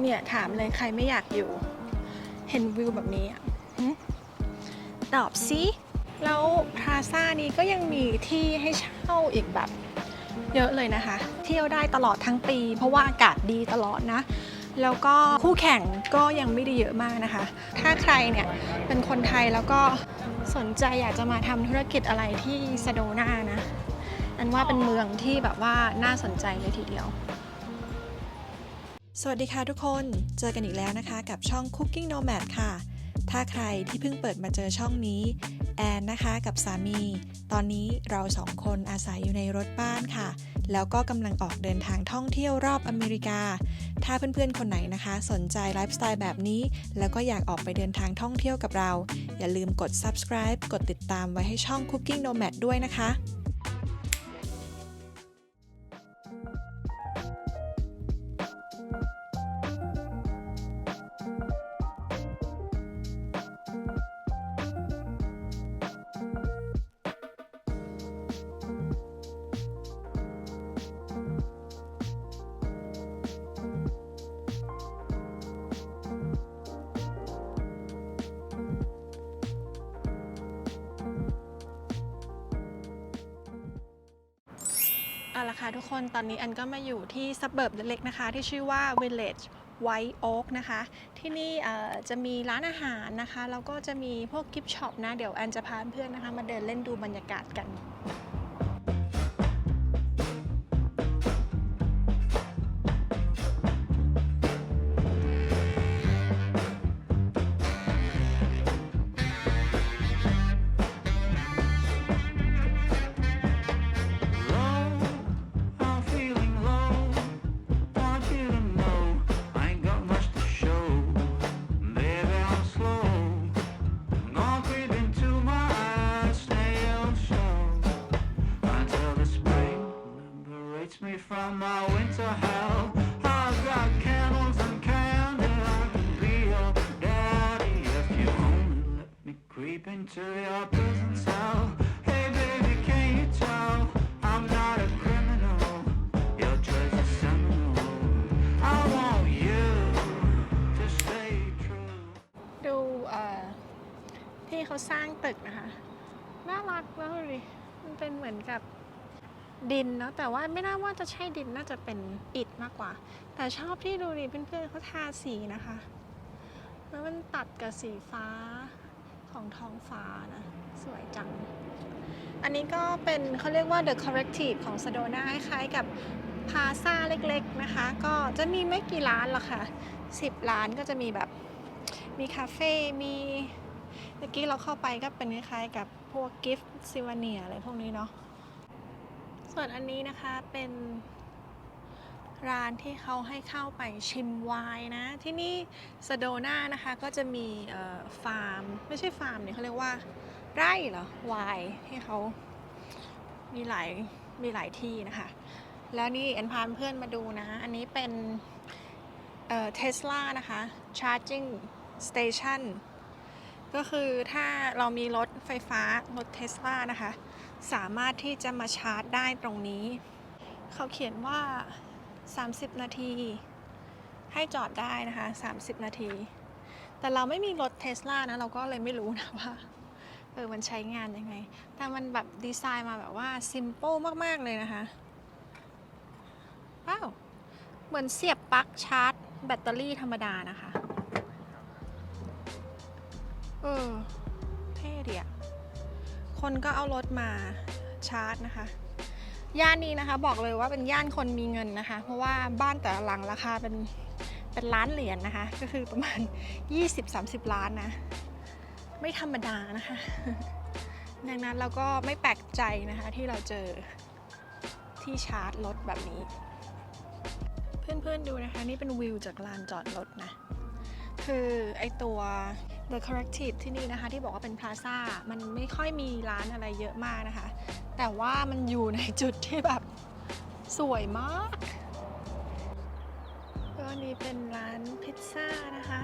เนี่ยถามเลยใครไม่อยากอยู่ เห็นวิวแบบนี้อะตอบสิ แล้วพลาซ่านี้ก็ยังมีที่ให้เช่าอีกแบบ เยอะเลยนะคะ เที่ยวได้ตลอดทั้งปี เพราะว่าอากาศดีตลอดนะ แล้วก็คู่แข่งก็ยังไม่ได้เยอะมากนะคะ ถ้าใครเนี่ยเป็นคนไทยแล้วก็สนใจอยากจะมาทำธุรกิจอะไรที่สโดนานะ อันว่าเป็นเมืองที่แบบว่าน่าสนใจเลยทีเดียว สวัสดีค่ะทุกคน เจอกันอีกแล้วนะคะกับช่อง Cooking Nomad ค่ะ ถ้าใครที่เพิ่งเปิดมาเจอช่องนี้ แอนนะคะกับสามี ตอนนี้เราสองคนอาศัยอยู่ในรถบ้านค่ะ แล้วก็กำลังออกเดินทางท่องเที่ยวรอบอเมริกา ถ้าเพื่อนๆคนไหนนะคะ สนใจไลฟ์สไตล์แบบนี้ แล้วก็อยากออกไปเดินทางท่องเที่ยวกับเรา อย่าลืมกด subscribe กดติดตามไว้ให้ช่อง Cooking Nomad ด้วยนะคะ เอาละค่ะทุกคนตอนนี้อันก็มาอยู่ที่ซับเบิร์บเล็กๆนะคะ ที่ชื่อว่า Village White Oak นะคะ ที่นี่จะมีร้านอาหารนะคะ แล้วก็จะมีพวกกิฟต์ช็อปนะ เดี๋ยวอันจะพาเพื่อนนะคะ มาเดินเล่นดูบรรยากาศกัน liberates me from my winter hell. I've got candles and candy. I can be your daddy if you only let me creep into your prison cell. Hey, baby, can you tell I'm not a criminal? Your treasure's seminal. I want you to stay true. ดูเอ่อที่เขาสร้างตึกนะคะ น่ารักแล้วดูดิมันเป็นเหมือนกับ ดินเนาะแต่ว่าไม่น่าว่าจะใช่ดินน่าจะเป็นอิฐมากกว่า แต่ชอบที่ดูดิเพื่อนๆเขาทาสีนะคะแล้วมันตัดกับสีฟ้าของท้องฟ้านะ สวยจัง อันนี้ก็เป็นเขาเรียกว่า The Corrective ของ Sedona คล้ายๆกับพาซาเล็กๆนะคะ ก็จะมีไม่กี่ร้านหรอกค่ะ 10 ร้านก็จะมีแบบมีคาเฟ่ มีเมื่อกี้เราเข้าไปก็เป็นคล้ายๆกับพวกกิฟต์ซิวเนียอะไรพวกนี้เนาะ ส่วนอันนี้นะคะเป็นร้านที่เขาให้เข้าไปชิมไวน์นะ ที่นี่สโดนานะคะก็จะมีฟาร์ม ไม่ใช่ฟาร์มเนี่ยเขาเรียกว่าไร่เหรอไวน์ให้เขามีหลายมีหลายที่นะคะ แล้วนี่แอนพาเพื่อนมาดูนะ อันนี้เป็นเอ่อเทสลานะคะ charging station ก็คือถ้าเรามีรถไฟฟ้ารถเทสลานะคะ สามารถที่จะมาชาร์จได้ตรงนี้ เขาเขียนว่า 30 นาที ให้จอดได้นะคะ 30 นาที แต่เราไม่มีรถเทสลานะ เราก็เลยไม่รู้นะว่าเออมันใช้งานยังไง แต่มันแบบดีไซน์มาแบบว่าซิม p ป e มาก ๆ เลยนะคะ ว้าว เหมือนเสียบปลั๊กชาร์จ แบตเตอรี่ธรรมดานะคะ เออ เท่ดีอะ คนก็เอารถมาชาร์จนะคะ ย่านนี้นะคะบอกเลยว่าเป็นย่านคนมีเงินนะคะ เพราะว่าบ้านแต่ละหลังราคาเป็นเป็นล้านเหรียญนะคะ ก็คือประมาณ 20-30 ล้านนะ ไม่ธรรมดานะคะ ดังนั้นเราก็ไม่แปลกใจนะคะที่เราเจอที่ชาร์จรถแบบนี้ เพื่อนๆดูนะคะ นี่เป็นวิวจากลานจอดรถนะ คือไอตัว The Corrective ที่นี่นะคะที่บอกว่าเป็นพลาซ่ามันไม่ค่อยมีร้านอะไรเยอะมากนะคะ แต่ว่ามันอยู่ในจุดที่แบบสวยมากก็นี่เป็นร้านพิซซ่านะคะ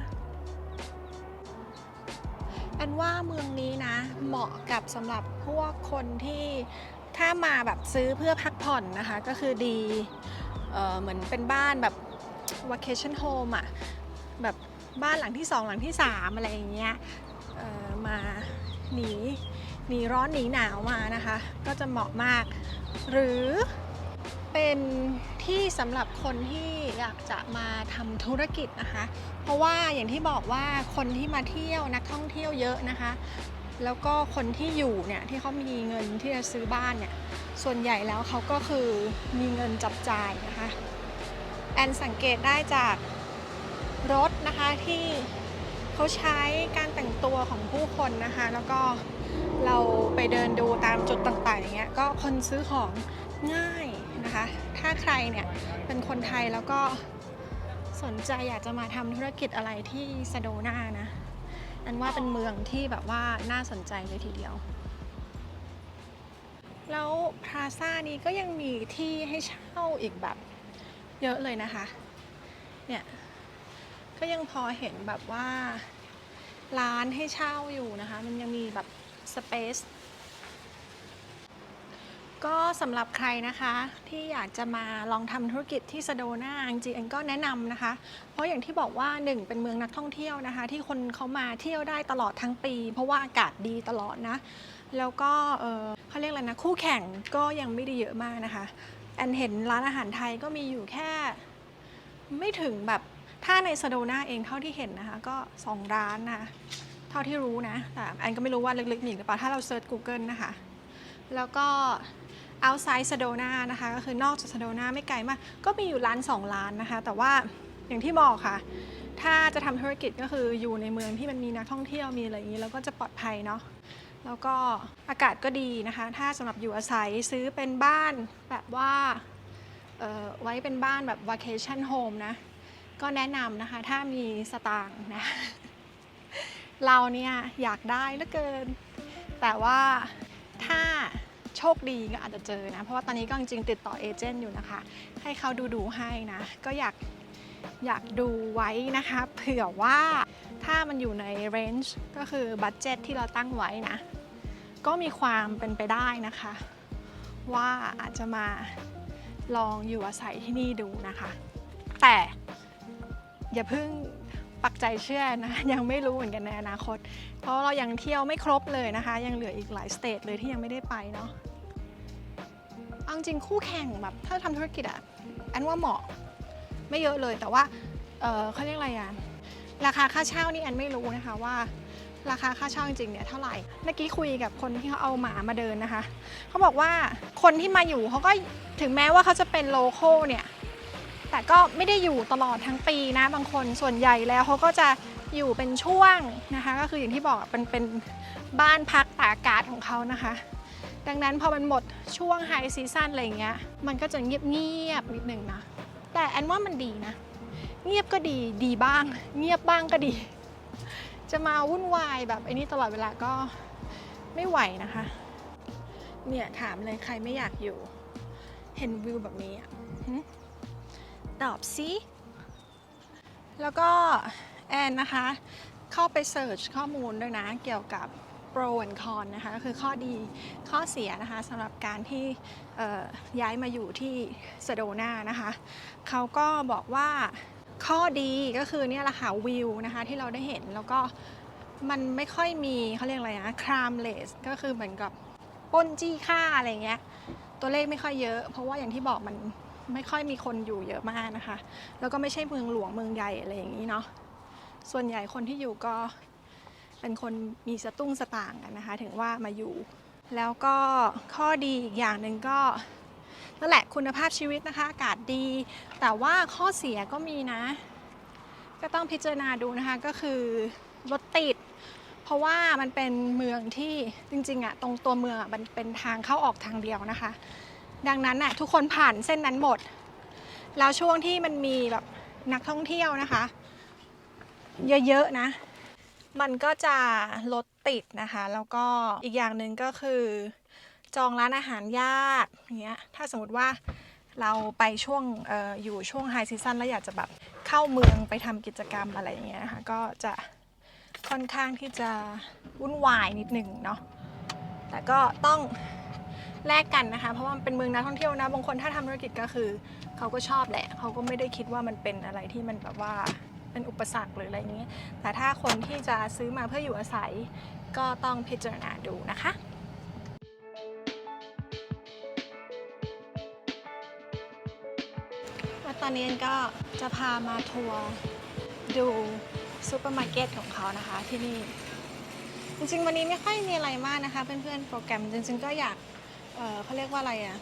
อันว่าเมืองนี้นะ เหมาะกับสำหรับพวกคนที่ถ้ามาแบบซื้อเพื่อพักผ่อนนะคะ ก็คือดีเอ่อเหมือนเป็นบ้านแบบ vacation home อะแบบ บ้านหลังที่สองหลังที่สามอะไรอย่างเงี้ยมาหนีหนีร้อนหนีหนาวมานะคะ ก็จะเหมาะมาก หรือเป็นที่สำหรับคนที่อยากจะมาทำธุรกิจนะคะ เพราะว่าอย่างที่บอกว่าคนที่มาเที่ยวนักท่องเที่ยวเยอะนะคะ แล้วก็คนที่อยู่เนี่ยที่เขามีเงินที่จะซื้อบ้านเนี่ยส่วนใหญ่แล้วเขาก็คือมีเงินจับจ่ายนะคะ แอนสังเกตได้จาก รถนะคะที่เขาใช้การแต่งตัวของผู้คนนะคะ แล้วก็เราไปเดินดูตามจุดต่างๆอย่างเงี้ยก็คนซื้อของง่ายนะคะ ถ้าใครเนี่ยเป็นคนไทยแล้วก็สนใจอยากจะมาทำธุรกิจอะไรที่สโดนานะอันว่าเป็นเมืองที่แบบว่าน่าสนใจเลยทีเดียว แล้วพลาซ่านี้ก็ยังมีที่ให้เช่าอีกแบบเยอะเลยนะคะ เนี่ย ก็ยังพอเห็นแบบว่าร้านให้เช่าอยู่นะคะ มันยังมีแบบสเปซก็สำหรับใครนะคะที่อยากจะมาลองทำธุรกิจที่สโดนาจริงๆอันก็แนะนำนะคะ เพราะอย่างที่บอกว่าหนึ่งเป็นเมืองนักท่องเที่ยวนะคะ ที่คนเขามาเที่ยวได้ตลอดทั้งปี เพราะว่าอากาศดีตลอดนะ แล้วก็เเขาเรียกอะไรนะ คู่แข่งก็ยังไม่ได้เยอะมากนะคะ แอนเห็นร้านอาหารไทยก็มีอยู่แค่ไม่ถึงแบบ ถ้าในสโดนาเองเท่าที่เห็นนะคะ ก็ 2 ร้านนะ เท่าที่รู้นะ แต่แอนก็ไม่รู้ว่าลึกๆมีอีกหรือเปล่า ถ้าเราเซิร์ช Google นะคะ แล้วก็ outside สโดนานะคะ ก็คือนอกจากสโดนาไม่ไกลมาก ก็มีอยู่ร้าน 2 ร้านนะคะ แต่ว่าอย่างที่บอกค่ะ ถ้าจะทำธุรกิจก็คืออยู่ในเมืองที่มันมีนักท่องเที่ยวมีอะไรอย่างนี้ แล้วก็จะปลอดภัยเนาะแล้วก็อากาศก็ดีนะคะ ถ้าสำหรับอยู่อาศัยซื้อเป็นบ้านแบบว่าเอ่อไว้เป็นบ้านแบบ vacation home นะ ก็แนะนำนะคะ ถ้ามีสตางค์นะ เราเนี่ยอยากได้เหลือเกิน แต่ว่าถ้าโชคดีก็อาจจะเจอนะ เพราะว่าตอนนี้ก็จริงติดต่อเอเจนต์อยู่นะคะ ให้เขาดูดูให้นะ ก็อยากอยากดูไว้นะคะเผื่อว่าถ้ามันอยู่ในเรนจ์ก็คือบัตเจ็ตที่เราตั้งไว้นะ ก็มีความเป็นไปได้นะคะ ว่าอาจจะมาลองอยู่อาศัยที่นี่ดูนะคะ แต่ อย่าเพิ่งปักใจเชื่อนะยังไม่รู้เหมือนกันในอนาคต เพราะเรายังเที่ยวไม่ครบเลยนะคะ ยังเหลืออีกหลายสเตทเลยที่ยังไม่ได้ไปเนาะเอาจริงคู่แข่งแบบถ้าทำธุรกิจอะอันว่าเหมาะไม่เยอะเลยแต่ว่าเออเขาเรียกอะไรอะราคาค่าเช่านี่แอนไม่รู้นะคะว่า ราคาค่าเช่าจริงๆเนี่ยเท่าไหร่เมื่อกี้คุยกับคนที่เขาเอาหมามาเดินนะคะเขาบอกว่าคนที่มาอยู่เขาก็ถึงแม้ว่าเขาจะเป็นโลโก้เนี่ย แต่ก็ไม่ได้อยู่ตลอดทั้งปีนะบางคนส่วนใหญ่แล้วเขาก็จะอยู่เป็นช่วงนะคะ ก็คืออย่างที่บอกเป็นเป็นบ้านพักตากอากาศของเขานะคะ ดังนั้นพอมันหมดช่วงไฮซีซั่นอะไรเงี้ยมันก็จะเงียบเงียบๆนิดนึงนะแต่แอนว่ามันดีนะ เงียบก็ดีดีบ้าง เงียบบ้างก็ดี จะมาวุ่นวายแบบไอ้นี่ตลอดเวลาก็ไม่ไหวนะคะ เนี่ยถามเลยใครไม่อยากอยู่ เห็นวิวแบบนี้อะ ตอบสิแล้วก็แอนนะคะ เข้าไปเสิร์ชข้อมูลด้วยนะ เกี่ยวกับ pro and con นะคะ ก็คือข้อดีข้อเสียนะคะสำหรับการที่ย้ายมาอยู่ที่สโดนานะคะ เขาก็บอกว่าข้อดีก็คือเนี่ยแหละค่ะวิวนะคะ ที่เราได้เห็นแล้วก็มันไม่ค่อยมีเขาเรียกอะไรนะครามเลสก็คือเหมือนกับป้นจี้ค่าอะไรเงี้ย ตัวเลขไม่ค่อยเยอะ เพราะว่าอย่างที่บอกมัน ไม่ค่อยมีคนอยู่เยอะมากนะคะ แล้วก็ไม่ใช่เมืองหลวงเมืองใหญ่อะไรอย่างนี้เนาะส่วนใหญ่คนที่อยู่ก็เป็นคนมีสตุ้งสตางกันนะคะ ถึงว่ามาอยู่ แล้วก็ข้อดีอีกอย่างหนึ่งก็นั่นแหละคุณภาพชีวิตนะคะ อากาศดี แต่ว่าข้อเสียก็มีนะ ก็ต้องพิจารณาดูนะคะก็คือรถติด เพราะว่ามันเป็นเมืองที่จริงๆอะตรงตัวเมืองอะมันเป็นทางเข้าออกทางเดียวนะคะ ดังนั้นอะทุกคนผ่านเส้นนั้นหมด แล้วช่วงที่มันมีแบบนักท่องเที่ยวนะคะ เยอะๆนะ มันก็จะรถติดนะคะ แล้วก็อีกอย่างหนึ่งก็คือ จองร้านอาหารยากอย่างเงี้ยถ้าสมมติว่าเราไปช่วงอออยู่ช่วงไฮซีซันแล้วอยากจะแบบเข้าเมืองไปทำกิจกรรมอะไรอย่างเงี้ยนะคะก็จะค่อนข้างที่จะวุ่นวายนิดหนึ่งเนาะแต่ก็ต้อง แลกกันนะคะ เพราะว่ามันเป็นเมืองนักท่องเที่ยวนะ บางคนถ้าทำธุรกิจก็คือ เขาก็ชอบแหละ เขาก็ไม่ได้คิดว่ามันเป็นอะไรที่มันแบบว่าเป็นอุปสรรคหรืออะไรอย่างนี้ แต่ถ้าคนที่จะซื้อมาเพื่ออยู่อาศัยก็ต้องพิจารณาดูนะคะแล้วตอนนี้ก็จะพามาทัวร์ดูซูเปอร์มาร์เก็ตของเขานะคะที่นี่ จริงๆ วันนี้ไม่ค่อยมีอะไรมากนะคะ เพื่อนๆ โปรแกรมจริงๆ ก็อยาก เออเขาเรียกว่าอะไรอะ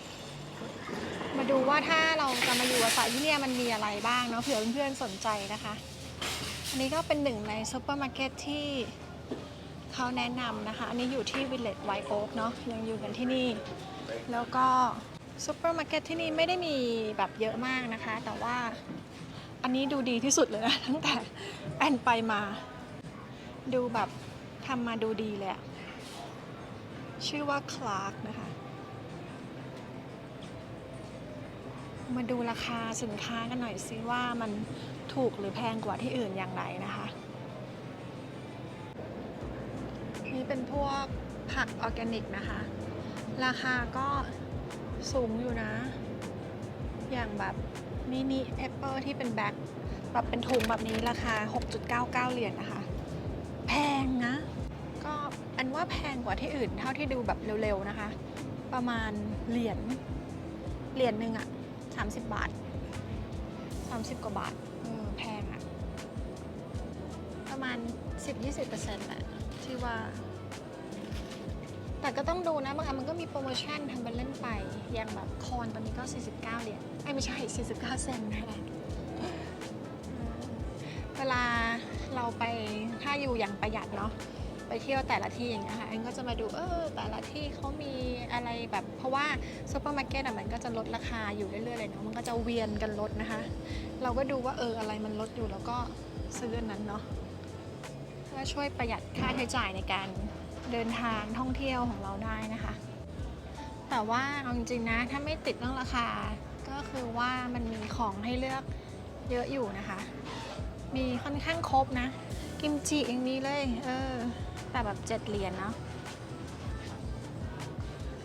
มาดูว่าถ้าเราจะมาอยู่อาศัยที่เนี่ยมันมีอะไรบ้างเนาะเผื่อเพื่อนๆสนใจนะคะ อันนี้ก็เป็นหนึ่งในซูเปอร์มาร์เก็ตที่เขาแนะนำนะคะ อันนี้อยู่ที่ Village White Oak เนาะยังอยู่กันที่นี่ แล้วก็ซูเปอร์มาร์เก็ตที่นี่ไม่ได้มีแบบเยอะมากนะคะ แต่ว่าอันนี้ดูดีที่สุดเลยนะตั้งแต่แอนไปมา ดูแบบทำมาดูดีเลยอะชื่อว่าคลาร์กนะคะ มาดูราคาสินค้ากันหน่อยสิว่ามันถูกหรือแพงกว่าที่อื่นอย่างไรนะคะ นี่เป็นพวกผักออร์แกนิกนะคะ ราคาก็สูงอยู่นะ อย่างแบบมินิแอปเปิลที่เป็นแบ็คแบบเป็นถุงแบบนี้ราคา 6.99 เหรียญนะคะ แพงนะ ก็อันว่าแพงกว่าที่อื่นเท่าที่ดูแบบเร็วๆนะคะ ประมาณเหรียญเหรียญหนึ่งอะ 30 บาท 30 กว่าบาทแพงอะประมาณ 10-20%แหละที่ว่า แต่ก็ต้องดูนะ บางอันมันก็มีโปรโมชั่นทำเป็นเล่นไป อย่างแบบคอนตอนนี้ก็ 49เหรียญไอ้ไม่ใช่ 49 เซนนะคะเวลาเราไปถ้าอยู่อย่างประหยัดเนาะ ไปเที่ยวแต่ละที่อย่างเงี้ยค่ะแอนก็จะมาดูเออแต่ละที่เขามีอะไรแบบเพราะว่าซูเปอร์มาร์เก็ตอะมันก็จะลดราคาอยู่เรื่อยๆเลยเนาะมันก็จะเวียนกันลดนะคะ เราก็ดูว่าเอออะไรมันลดอยู่แล้วก็ซื้อนนั้นเนาะเพื่อช่วยประหยัดค่าใช้จ่ายในการเดินทางท่องเที่ยวของเราได้นะคะ แต่ว่าเอาจริงๆนะถ้าไม่ติดเรื่องราคาก็คือว่ามันมีของให้เลือกเยอะอยู่นะคะ มีค่อนข้างครบนะ กิมจิอย่างนี้เลย เออ แต่แบบเจ็ดเหรียญเนาะ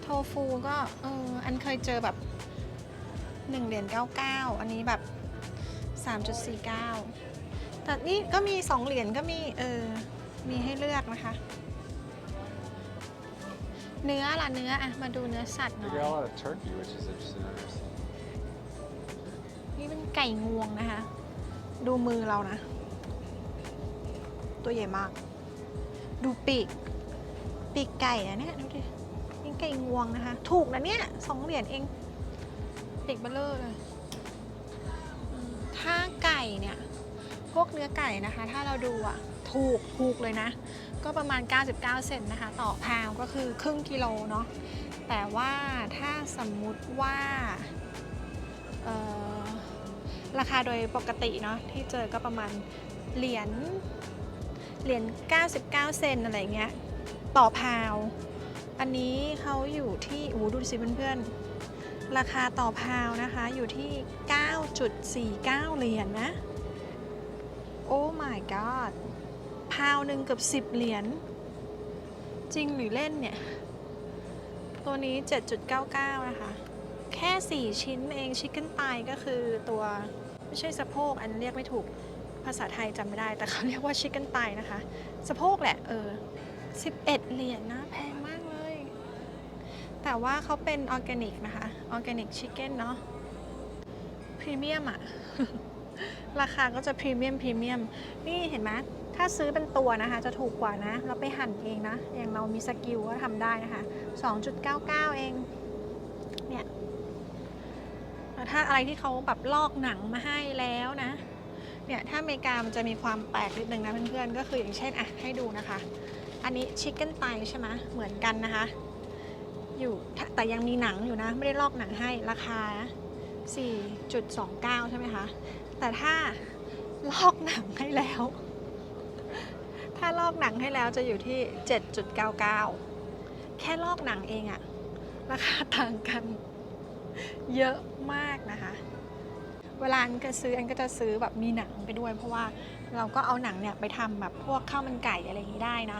โทฟูก็เอออันเคยเจอแบบ1เหรียญ99อันนี้แบบ3.49แต่นี่ก็มี2เหรียญก็มีเออมีให้เลือกนะคะ เนื้อล่ะเนื้ออะมาดูเนื้อสัตว์หน่ We อย got a lot of turkey, which is interesting. I've never seen. นี่เป็นไก่งวงนะคะ ดูมือเรานะ ตัวใหญ่มาก ดูปีก ปีกไก่นะเนี่ยดูดินี่ไก่งวงนะคะ ถูกนะเนี่ยสองเหรียญเอง ปีกเบลเลอร์เลยถ้าไก่เนี่ย พวกเนื้อไก่นะคะ ถ้าเราดูอะถูกถูกเลยนะ ก็ประมาณ 99 เซนนะคะ ต่อพาวก็คือครึ่งกิโลเนาะแต่ว่าถ้าสมมุติว่าราคาโดยปกติเนาะที่เจอก็ประมาณเหรียญ เหรียญ99 เซนอะไรเงี้ยต่อพาว อันนี้เขาอยู่ที่โอ้โหดูสิเพื่อนๆ ราคาต่อพาวนะคะอยู่ที่ 9.49 เหรียญนะโอ้ my god พาวหนึ่งเกือบ 10 เหรียญจริงหรือเล่นเนี่ย ตัวนี้ 7.99 นะคะ แค่ 4 ชิ้นเองชิคเก้นไตก็คือตัว ไม่ใช่สะโพกอันเรียกไม่ถูก ภาษาไทยจำไม่ได้ แต่เขาเรียกว่าชิคเก้นไตนะคะ สะโพกแหละ เออ 11 เหรียญนะ แพงมากเลย แต่ว่าเขาเป็นออร์แกนิกนะคะ ออร์แกนิกชิคเก้นเนาะ พรีเมียมอะราคาก็จะพรีเมียมพรีเมียม นี่เห็นไหมถ้าซื้อเป็นตัวนะคะ จะถูกกว่านะ เราไปหั่นเองนะ อย่างเรามีสกิลก็ทำได้นะคะ 2.99 เอง เนี่ยแล้วถ้าอะไรที่เขาแบบลอกหนังมาให้แล้วนะ เนี่ยถ้าอเมริกามันจะมีความแปลกนิดนึงนะเพื่อนๆก็คืออย่างเช่นอะให้ดูนะคะ อันนี้ชิคเก้นไตใช่ไหมเหมือนกันนะคะ อยู่แต่ยังมีหนังอยู่นะ ไม่ได้ลอกหนังให้ราคา 4.29 ใช่ไหมคะ แต่ถ้าลอกหนังให้แล้ว ถ้าลอกหนังให้แล้วจะอยู่ที่ 7.99 แค่ลอกหนังเองอะราคาต่างกันเยอะมากนะคะ เวลาอันก็ซื้ออันก็จะซื้อแบบมีหนังไปด้วย เพราะว่าเราก็เอาหนังเนี่ยไปทำแบบพวกข้าวมันไก่อะไรอย่างนี้ได้นะ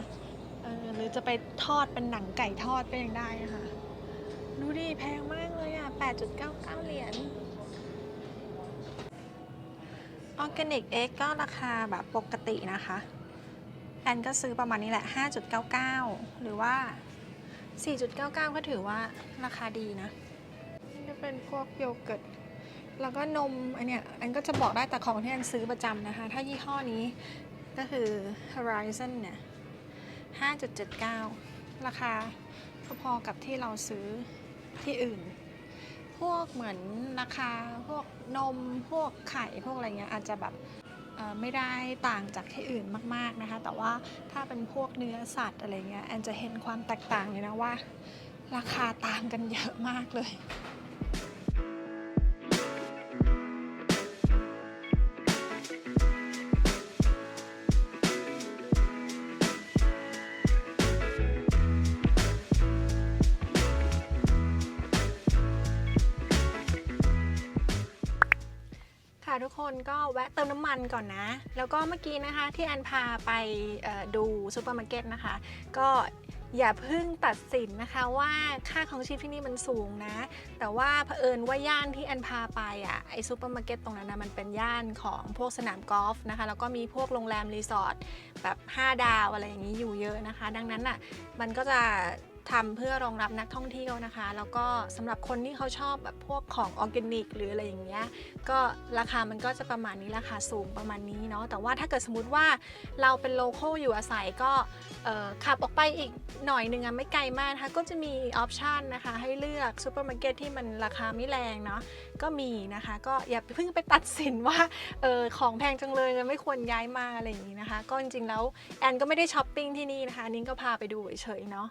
เออหรือจะไปทอดเป็นหนังไก่ทอดก็ยังได้นะคะดูดิแพงมากเลยอะ 8.99 เหรียญออร์แกนิกเอ็กก็ราคาแบบปกตินะคะ แอนก็ซื้อประมาณนี้แหละ 5.99 หรือว่า 4.99 ก็ถือว่าราคาดีนะ นี่ก็เป็นพวกโยเกิร์ต แล้วก็นมอันเนี้ยอันก็จะบอกได้แต่ของที่อันซื้อประจำนะคะ ถ้ายี่ห้อนี้ก็คือ Horizon เนี่ย5.79 ราคาพอๆกับที่เราซื้อที่อื่น พวกเหมือนราคาพวกนมพวกไข่พวกอะไรเงี้ยอาจจะแบบไม่ได้ต่างจากที่อื่นมาก ๆนะคะ แต่ว่าถ้าเป็นพวกเนื้อสัตว์อะไรเงี้ยแอนจะเห็นความแตกต่างเลยนะว่า ราคาต่างกันเยอะมากเลย ทุกคนก็แวะเติมน้ำมันก่อนนะ แล้วก็เมื่อกี้นะคะที่แอนพาไปดูซูเปอร์มาร์เก็ตนะคะ ก็อย่าเพิ่งตัดสินนะคะว่าค่าของชีพที่นี่มันสูงนะ แต่ว่าเผอิญว่าย่านที่แอนพาไปอะไอซูเปอร์มาร์เก็ตตรงนั้นนะมันเป็นย่านของพวกสนามกอล์ฟนะคะ แล้วก็มีพวกโรงแรมรีสอร์ทแบบ 5 ดาวอะไรอย่างนี้อยู่เยอะนะคะ ดังนั้นอะมันก็จะ ทำเพื่อรองรับนักท่องเที่ยวนะคะ แล้วก็สำหรับคนที่เขาชอบแบบพวกของออร์แกนิก หรืออะไรอย่างเงี้ยก็ราคามันก็จะประมาณนี้ราคาสูงประมาณนี้เนาะแต่ว่าถ้าเกิดสมมติว่าเราเป็นโลเคอลอยู่อาศัยก็ขับออกไปอีกหน่อยหนึ่งอะไม่ไกลมากนะคะก็จะมีออปชันนะคะ ให้เลือกซูเปอร์มาร์เก็ตที่มันราคาไม่แรงเนาะก็มีนะคะ ก็อย่าเพิ่งไปตัดสินว่าเออของแพงจังเลยไม่ควรย้ายมาอะไรอย่างนี้นะคะ ก็จริงๆแล้วแอนก็ไม่ได้ช้อปปิ้งที่นี่นะคะนนี้ก็พาไปดูเฉยๆเนาะ